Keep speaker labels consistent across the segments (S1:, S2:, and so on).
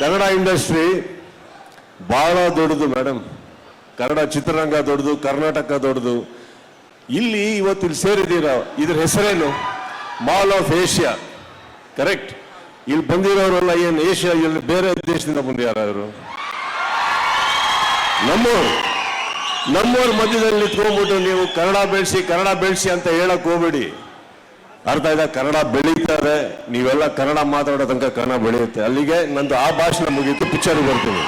S1: Kannada industry ಬಹಳ ದೊಡ್ಡದು madam Kannada ಚಿತ್ರರಂಗ ದೊಡ್ಡದು, ಕರ್ನಾಟಕ ದೊಡ್ಡದು. ಇಲ್ಲಿ ಇವತ್ತು ಇಲ್ಲಿ ಸೇರಿದ್ದೀರ, ಇದ್ರ ಹೆಸರೇನು? ಮಾಲ್ ಆಫ್ ಏಷ್ಯಾ ಕರೆಕ್ಟ್ ಇಲ್ಲಿ ಬಂದಿರೋರೆಲ್ಲ ಏನು ಏಷ್ಯಾ ಇಲ್ಲಿ ಬೇರೆ ದೇಶದಿಂದ ಬಂದಿದ್ದಾರೆ ನಮ್ಮೂರು. ನಮ್ಮೂರ ಮಧ್ಯದಲ್ಲಿ ನಿಂತ್ಕೊಂಡ್ಬಿಟ್ಟು ನೀವು ಕನ್ನಡ ಬೆಳೆಸಿ ಕನ್ನಡ ಬೆಳೆಸಿ ಅಂತ ಹೇಳಕ್ ಹೋಗ್ಬೇಡಿ. ಅರ್ಥ ಇದೆ ಕನ್ನಡ ಬೆಳೀತಾರೆ ನೀವೆಲ್ಲ ಕನ್ನಡ ಮಾತಾಡೋ ತನಕ ಕನ್ನಡ ಬೆಳೆಯುತ್ತೆ. ಅಲ್ಲಿಗೆ ನಂದು ಆ ಭಾಷಣ ಮುಗೀತು, ಪಿಕ್ಚರ್ ಬರ್ತೀನಿ.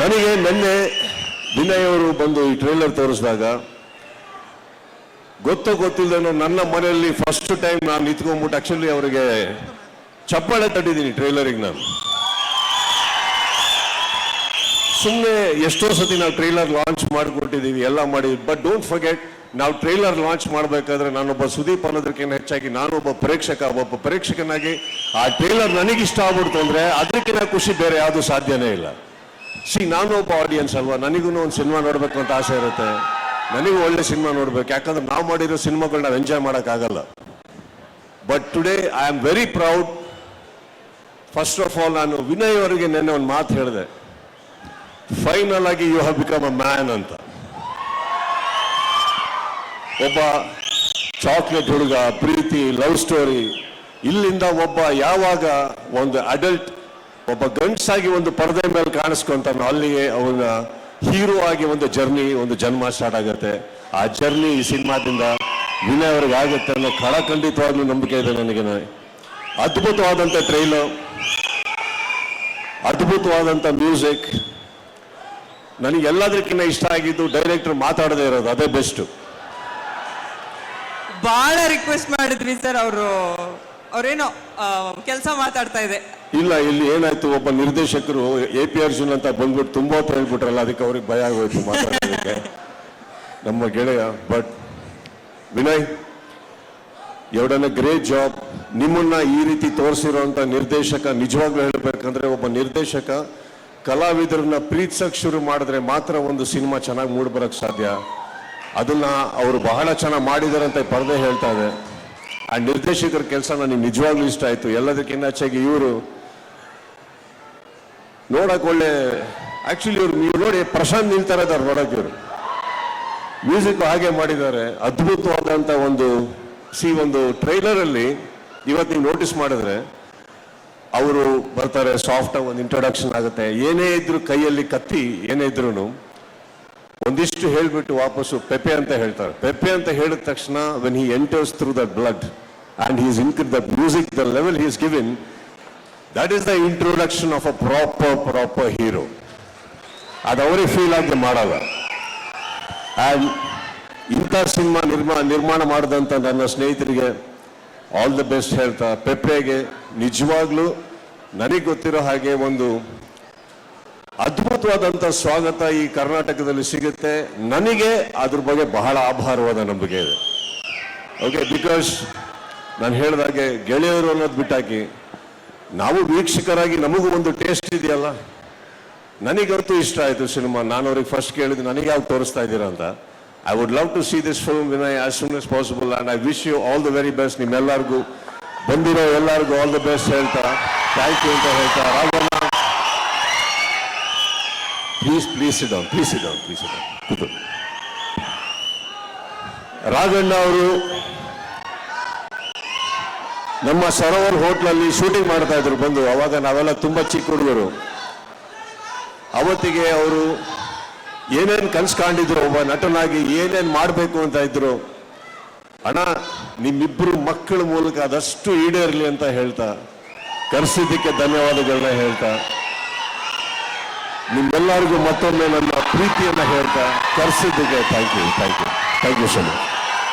S1: ನನಗೆ ನಿನ್ನೆ ವಿನಯ್ ಅವರು ಬಂದು ಈ ಟ್ರೈಲರ್ ತೋರಿಸಿದಾಗ, ಗೊತ್ತು ಗೊತ್ತಿಲ್ಲದೇನೋ ನನ್ನ ಮನೆಯಲ್ಲಿ ಫಸ್ಟ್ ಟೈಮ್ ನಾನು ನಿಂತ್ಕೊಂಡ್ಬಿಟ್ಟು ಆಕ್ಚುಲಿ ಅವರಿಗೆ ಚಪ್ಪಾಳೆ ತಟ್ಟಿದ್ದೀನಿ ಟ್ರೈಲರಿಗೆ ನಾನು. ಸುಮ್ಮನೆ ಎಷ್ಟೋ ಸತಿ ನಾವು ಟ್ರೈಲರ್ ಲಾಂಚ್ ಮಾಡಿಕೊಟ್ಟಿದ್ದೀವಿ ಎಲ್ಲ ಮಾಡಿ ಬಟ್ ಡೋಂಟ್ ಫರ್ಗೆಟ್ ನಾವು ಟ್ರೈಲರ್ ಲಾಂಚ್ ಮಾಡಬೇಕಾದ್ರೆ ನಾನೊಬ್ಬ ಸುದೀಪ್ ಅನ್ನೋದಕ್ಕಿಂತ ಹೆಚ್ಚಾಗಿ ನಾನೊಬ್ಬ ಪ್ರೇಕ್ಷಕ, ಒಬ್ಬ ಪ್ರೇಕ್ಷಕನಾಗಿ ಆ ಟ್ರೈಲರ್ ನನಗಿಷ್ಟ ಆಗ್ಬಿಡ್ತು ಅಂದ್ರೆ ಅದಕ್ಕಿಂತ ಖುಷಿ ಬೇರೆ ಯಾವುದು ಸಾಧ್ಯನೇ ಇಲ್ಲ. ಸಿ ನಾನು ಒಬ್ಬ ಆಡಿಯನ್ಸ್ ಅಲ್ವಾ? ನನಗೂ ಒಂದು ಸಿನಿಮಾ ನೋಡಬೇಕು ಅಂತ ಆಸೆ ಇರುತ್ತೆ. ನನಗೂ ಒಳ್ಳೆ ಸಿನಿಮಾ ನೋಡ್ಬೇಕು. ಯಾಕಂದ್ರೆ ನಾವು ಮಾಡಿರೋ ಸಿನಿಮಾಗಳು ನಾವು ಎಂಜಾಯ್ ಮಾಡೋಕ್ಕಾಗಲ್ಲ. But today I am very proud first of all ನಾನು ವಿನಯ್ ಅವರಿಗೆ ನೆನ್ನೆ ಒಂದು ಮಾತು ಹೇಳಿದೆ. ಫೈನಲ್ ಆಗಿ you have become a man ಅಂತ. ಒಬ್ಬ ಚಾಕ್ಲೇಟ್ ಹುಡುಗ, ಪ್ರೀತಿ ಲವ್ ಸ್ಟೋರಿ ಇಲ್ಲಿಂದ ಒಬ್ಬ ಯಾವಾಗ ಒಂದು ಅಡಲ್ಟ್ ಒಬ್ಬ ಗಂಡ್ಸಾಗಿ ಒಂದು ಪರದೆ ಮೇಲೆ ಕಾಣಿಸ್ಕೊಂತಾನೋ ಅಲ್ಲಿಗೆ ಅವನ ಹೀರೋ ಆಗಿ ಒಂದು ಜರ್ನಿ ಒಂದು ಜನ್ಮ ಸ್ಟಾರ್ಟ್ ಆಗುತ್ತೆ. ಆ ಜರ್ನಿ ಈ ಸಿನಿಮಾದಿಂದ ವಿನಯ್ ಅವ್ರಿಗೆ ಆಗುತ್ತೆ ಅನ್ನೋ ಖಡಖಂಡಿತವಾಗ್ಲೂ ನಂಬಿಕೆ ಇದೆ ನನಗೆ. ಅದ್ಭುತವಾದಂಥ ಟ್ರೈಲು ಅದ್ಭುತವಾದಂಥ ಮ್ಯೂಸಿಕ್ ನನಗೆ ಎಲ್ಲದಕ್ಕಿಂತ ಇಷ್ಟ ಆಗಿದ್ದು ಡೈರೆಕ್ಟರ್ ಮಾತಾಡದೇ ಇರೋದು, ಅದೇ ಬೆಸ್ಟ್
S2: ಬಹಳ ರಿಕ್ವೆಸ್ಟ್ ಮಾಡಿದ್ರಿ ಸರ್ ಅವರು. ಅವ್ರೇನೋ ಕೆಲಸ ಮಾತಾಡ್ತಾ ಇದೆ.
S1: ಇಲ್ಲ, ಇಲ್ಲಿ ಏನಾಯ್ತು, ಒಬ್ಬ ನಿರ್ದೇಶಕರು ಎ ಪಿ ಅರ್ಜುನ್ ಅಂತ ಬಂದ್ಬಿಟ್ಟು ತುಂಬಾ ಹೊತ್ತು ಹೇಳ್ಬಿಟ್ರಲ್ಲ ಅದಕ್ಕೆ ಅವ್ರಿಗೆ ಭಯ ಆಗೋಯ್ತು ಮಾತಾಡೋದಕ್ಕೆ. ನಮ್ಮ ಗೆಳೆಯ ಬಟ್ ವಿನಯ್, ಎರಡನೇ ಗ್ರೇಟ್ ಜಾಬ್ ನಿಮ್ಮನ್ನ ಈ ರೀತಿ ತೋರಿಸಿರುವಂತ ನಿರ್ದೇಶಕ ನಿಜವಾಗ್ಲೂ ಹೇಳ್ಬೇಕಂದ್ರೆ, ಒಬ್ಬ ನಿರ್ದೇಶಕ ಕಲಾವಿದರನ್ನ ಪ್ರೀತಿಸಕ್ ಶುರು ಮಾಡಿದ್ರೆ ಮಾತ್ರ ಒಂದು ಸಿನಿಮಾ ಚೆನ್ನಾಗಿ ಮೂಡ್ ಬರಕ್ ಸಾಧ್ಯ. ಅದನ್ನ ಅವರು ಬಹಳ ಚೆನ್ನಾಗಿ ಮಾಡಿದಾರೆ ಅಂತ ಪರದೆ ಹೇಳ್ತಾ ಇದೆ. ಆ ನಿರ್ದೇಶಕರ ಕೆಲಸ ನನಗೆ ನಿಜವಾಗ್ಲೂ ಇಷ್ಟ ಆಯ್ತು. ಎಲ್ಲದಕ್ಕಿಂತ ಹೆಚ್ಚಾಗಿ ಇವರು ನೋಡಕ್ ಒಳ್ಳೆ ಆಕ್ಚುಲಿ ಇವರು ನೀವು ನೋಡಿ ಪ್ರಶಾಂತ್ ನಿಲ್ತಾರೆ ಇದ್ದಾರೆ ನೋಡಕ್ ಇವರು. ಮ್ಯೂಸಿಕ್ ಹಾಗೆ ಮಾಡಿದ್ದಾರೆ. ಅದ್ಭುತವಾದಂತ ಒಂದು ಸಿ ಒಂದು ಟ್ರೈಲರ್ ಅಲ್ಲಿ ಇವತ್ತು ನೀವು ನೋಟಿಸ್ ಮಾಡಿದ್ರೆ ಅವರು ಬರ್ತಾರೆ ಸಾಫ್ಟ್ ಒಂದು ಇಂಟ್ರೊಡಕ್ಷನ್ ಆಗುತ್ತೆ. ಏನೇ ಇದ್ರು ಕೈಯಲ್ಲಿ ಕತ್ತಿ, ಏನೇ ಇದ್ರು ಒಂದಿಷ್ಟು ಹೇಳಿಬಿಟ್ಟು ವಾಪಸ್ಸು ಪೆಪೆ ಅಂತ ಹೇಳ್ತಾರೆ. ಪೆಪೆ ಅಂತ ಹೇಳಿದ ತಕ್ಷಣ when he enters through the blood and he's in the music the level he's giving that is the introduction of a proper proper hero ಅದು ಅವರೇ ಫೀಲ್ ಆಗಿ ಮಾಡಲ್ಲ. ಆ್ಯಂಡ್ ಇಂಥ ಸಿನಿಮಾ ನಿರ್ಮಾ, ನಿರ್ಮಾಣ ಮಾಡಿದಂಥ ನನ್ನ ಸ್ನೇಹಿತರಿಗೆ ಆಲ್ ದ ಬೆಸ್ಟ್ ಹೇಳ್ತಾ ಪೆಪ್ಪೆಗೆ ನಿಜವಾಗ್ಲೂ ನನಗೆ ಗೊತ್ತಿರೋ ಹಾಗೆ ಒಂದು ಅದ್ಭುತವಾದಂಥ ಸ್ವಾಗತ ಈ ಕರ್ನಾಟಕದಲ್ಲಿ ಸಿಗುತ್ತೆ. ನನಗೆ ಅದ್ರ ಬಗ್ಗೆ ಬಹಳ ಆಭಾರವಾದ ನಂಬಿಕೆ ಇದೆ. ಓಕೆ ಬಿಕಾಸ್ ನಾನು ಹೇಳಿದಾಗೆ ಗೆಳೆಯರು ಅನ್ನೋದು ಬಿಟ್ಟಾಕಿ, ನಾವು ವೀಕ್ಷಕರಾಗಿ ನಮಗೂ ಒಂದು ಟೇಸ್ಟ್ ಇದೆಯಲ್ಲ? ನನಗಂತೂ ಇಷ್ಟ ಆಯಿತು ಸಿನಿಮಾ. ನಾನು ಅವ್ರಿಗೆ ಫಸ್ಟ್ ಕೇಳಿದ್ದು, ನನಗೆ ಯಾವ್ದು ತೋರಿಸ್ತಾ ಇದ್ದೀರಾ ಅಂತ? I would love to see this film Vinay as soon as possible and I wish you all the very best ನಿಮ್ಮೆಲ್ಲರಿಗೂ. ಬಂದಿರೋ ಎಲ್ಲರಿಗೂ ಆಲ್ ದ ಬೆಸ್ಟ್ ಹೇಳ್ತಾ. ಥ್ಯಾಂಕ್ ಯು ಅಂತ ಹೇಳ್ತಾ. Please please down please down please Raghanna ಅವರು ನಮ್ಮ ಸರೋವರ್ ಹೋಟ್ಲಲ್ಲಿ shooting ಮಾಡ್ತಾ ಇದ್ರು ಬಂದು. ಅವಾಗ ನಾವೆಲ್ಲ ತುಂಬಾ ಚಿಕ್ಕ ಹುಡುಗರು. ಅವತ್ತಿಗೆ ಅವರು ಏನೇನು ಕನ್ಸ್ ಕಾಣಿದ್ರು ಒಬ್ಬ ನಟನಾಗಿ ಏನೇನು ಮಾಡಬೇಕು ಅಂತ ಇದ್ರು. ಅಣ್ಣ ನಿಮ್ಮಿಬ್ಬರು ಮಕ್ಕಳ ಮೂಲಕ ಅದಷ್ಟು ಈಡೇರ್ಲಿ ಅಂತ ಹೇಳ್ತಾ, ಕರೆಸಿದ್ದಕ್ಕೆ ಧನ್ಯವಾದಗಳನ್ನ ಹೇಳ್ತಾ ನಿಮ್ಮೆಲ್ಲರಿಗೂ ಮತ್ತೊಮ್ಮೆ ನನ್ನ ಪ್ರೀತಿಯನ್ನು ಹೇಳ್ತಾ ಕರೆಸಿದ್ದಕ್ಕೆ thank you thank you thank you so much